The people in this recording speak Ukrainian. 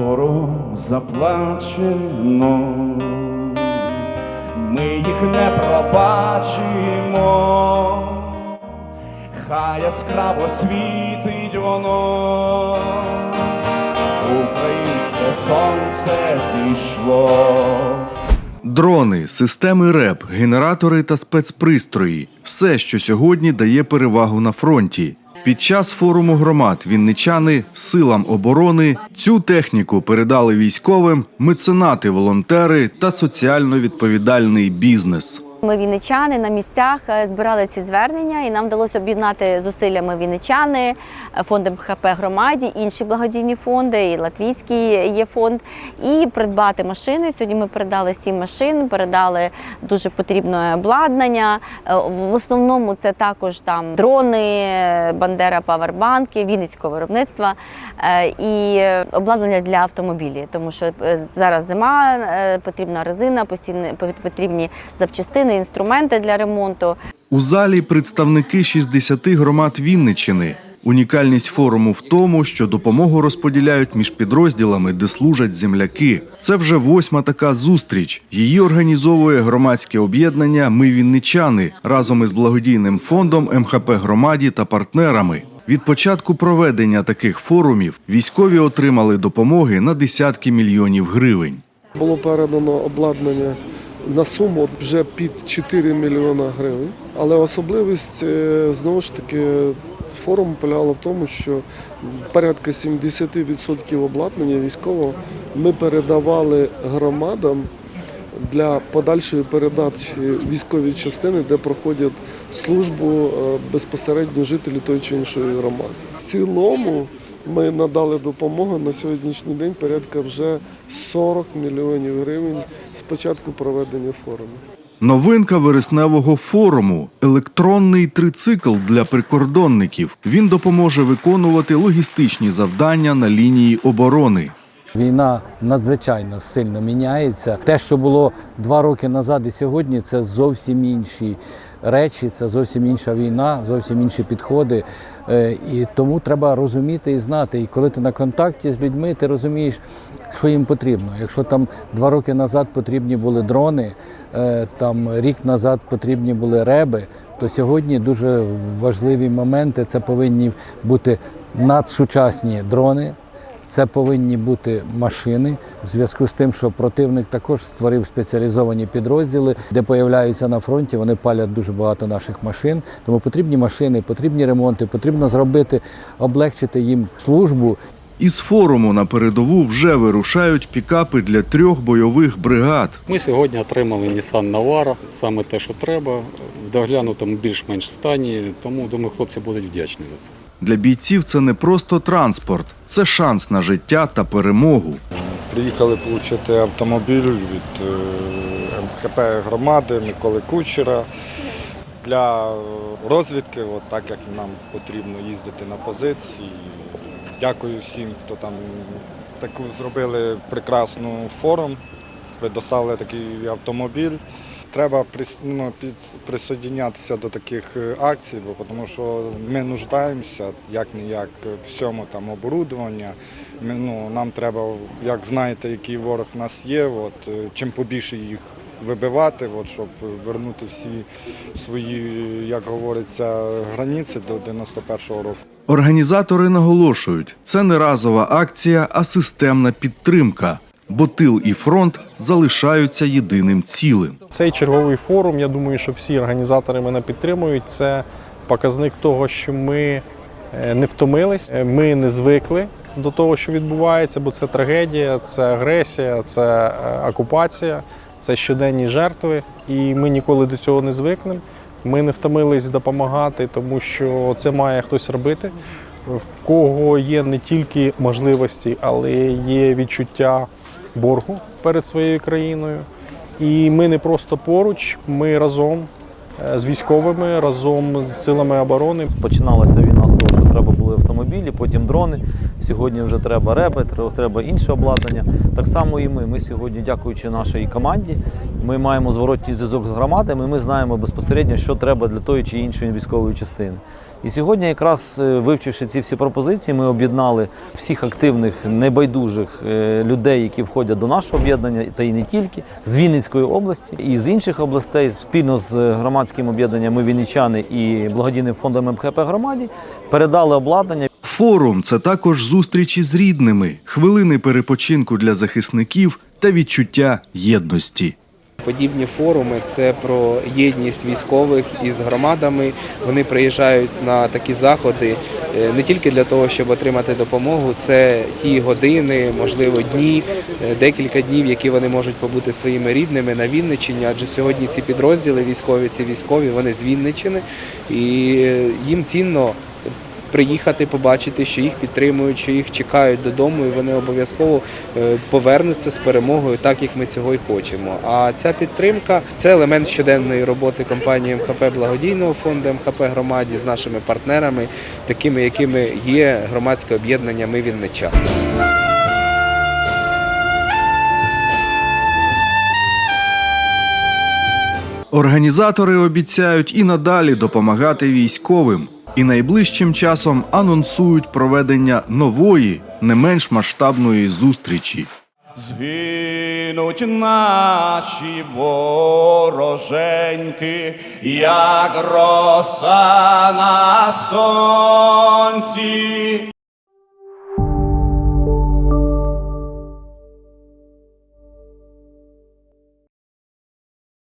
дорогу заплачено, ми їх не пробачимо, хай яскраво світить воно, українське сонце зійшло. Дрони, системи РЕП, генератори та спецпристрої все, що сьогодні дає перевагу на фронті. Під час форуму громад вінничани силам оборони цю техніку передали військовим, меценати, волонтери та соціально відповідальний бізнес. Ми вінничани на місцях е, збирали ці звернення, і нам вдалося об'єднати зусиллями вінничани, е, фонд МХП громаді, інші благодійні фонди, і латвійський є фонд, і придбати машини. Сьогодні ми передали сім машин, передали дуже потрібне обладнання. Е, В основному це також там дрони, Бандера павербанки, Вінницького виробництва і обладнання для автомобілів, тому що зараз зима, потрібна резина, постійно потрібні запчастини, інструменти для ремонту. У залі представники 60 громад Вінниччини. Унікальність форуму в тому, що допомогу розподіляють між підрозділами, де служать земляки. Це вже восьма така зустріч. Її організовує громадське об'єднання Ми Вінничани разом із благодійним фондом МХП громаді та партнерами. Від початку проведення таких форумів військові отримали допомоги на десятки мільйонів гривень. Було передано обладнання на суму вже під 4 мільйона гривень. Але особливість е, знову ж таки форуму полягала в тому, що порядка 70% обладнання військового ми передавали громадам для подальшої передачі військової частини, де проходять службу е, безпосередньо жителі тої чи іншої громади. В цілому ми надали допомогу на сьогоднішній день порядка вже 40 мільйонів гривень з початку проведення форуму. Новинка вересневого форуму електронний трицикл для прикордонників. Він допоможе виконувати логістичні завдання на лінії оборони. Війна надзвичайно сильно міняється. Те, що було два роки назад і сьогодні, це зовсім інші речі, це зовсім інша війна, зовсім інші підходи. Е, І тому треба розуміти і знати. І коли ти на контакті з людьми, ти розумієш, що їм потрібно. Якщо там два роки назад потрібні були дрони, е, там рік назад потрібні були реби, то сьогодні дуже важливі моменти. Це повинні бути надсучасні дрони. Це повинні бути машини в зв'язку з тим, що противник також створив спеціалізовані підрозділи, де появляються на фронті. Вони палять дуже багато наших машин. Тому потрібні машини, потрібні ремонти, потрібно зробити, облегчити їм службу. Із форуму на передову вже вирушають пікапи для трьох бойових бригад. Ми сьогодні отримали Nissan Navara, саме те, що треба, в доглянутому більш-менш стані, тому думаю, хлопці будуть вдячні за це. Для бійців це не просто транспорт, це шанс на життя та перемогу. Приїхали отримати автомобіль від е, МХП громади Миколи Кучера для розвідки, от так як нам потрібно їздити на позиції. Дякую всім, хто там таку зробили прекрасну форум, предоставили такий автомобіль. Треба ну, присоединятися до таких е, акцій, бо тому що ми нуждаємося як не як всьому там оборудовання. Ми, ну, нам треба, як знаєте, який ворог в нас є, от, е, чим побільше їх вибивати, от, щоб вернути всі свої, як говориться, границі до 91-го року. Організатори наголошують, це не разова акція, а системна підтримка, бо тил і фронт залишаються єдиним цілим. Цей черговий форум, я думаю, що всі організатори мене підтримують. Це показник того, що ми е, не втомились, е, ми не звикли до того, що відбувається, бо це трагедія, це агресія, це е, окупація, це щоденні жертви. І ми ніколи до цього не звикнемо. Ми не втомились допомагати, тому що це має хтось робити. В кого є не тільки можливості, але є відчуття боргу перед своєю країною. І ми не просто поруч, ми разом е, з військовими, разом з силами оборони. Починалася війна з того, що треба були автомобілі, потім дрони. Сьогодні вже треба реби, треба інше обладнання. Так само і ми. Ми сьогодні, дякуючи нашій команді, ми маємо зворотній зв'язок з громадами. Ми знаємо безпосередньо, що треба для тої чи іншої військової частини. І сьогодні, якраз е, вивчивши ці всі пропозиції, ми об'єднали всіх активних, небайдужих е, людей, які входять до нашого об'єднання, та й не тільки з Вінницької області і з інших областей, спільно з громадським об'єднанням «Ми Вінничани» і благодійним фондом МХП громаді, передали обладнання. Форум це також зустрічі з рідними, хвилини перепочинку для захисників та відчуття єдності. Подібні форуми це про єдність військових із громадами. Вони приїжджають на такі заходи е, не тільки для того, щоб отримати допомогу. Це ті години, можливо, дні, е, декілька днів, які вони можуть побути своїми рідними на Вінниччині. Адже сьогодні ці підрозділи військові, ці військові, вони з Вінниччини, і е, їм цінно. Приїхати, побачити, що їх підтримують, що їх чекають додому, і вони обов'язково е, повернуться з перемогою, так як ми цього і хочемо. А ця підтримка це елемент щоденної роботи компанії МХП благодійного фонду МХП громаді з нашими партнерами, такими, якими є громадське об'єднання Ми Віннича. Організатори обіцяють і надалі допомагати військовим, і найближчим часом анонсують проведення нової, не менш масштабної зустрічі. Згинуть наші вороженьки, як роса на сонці.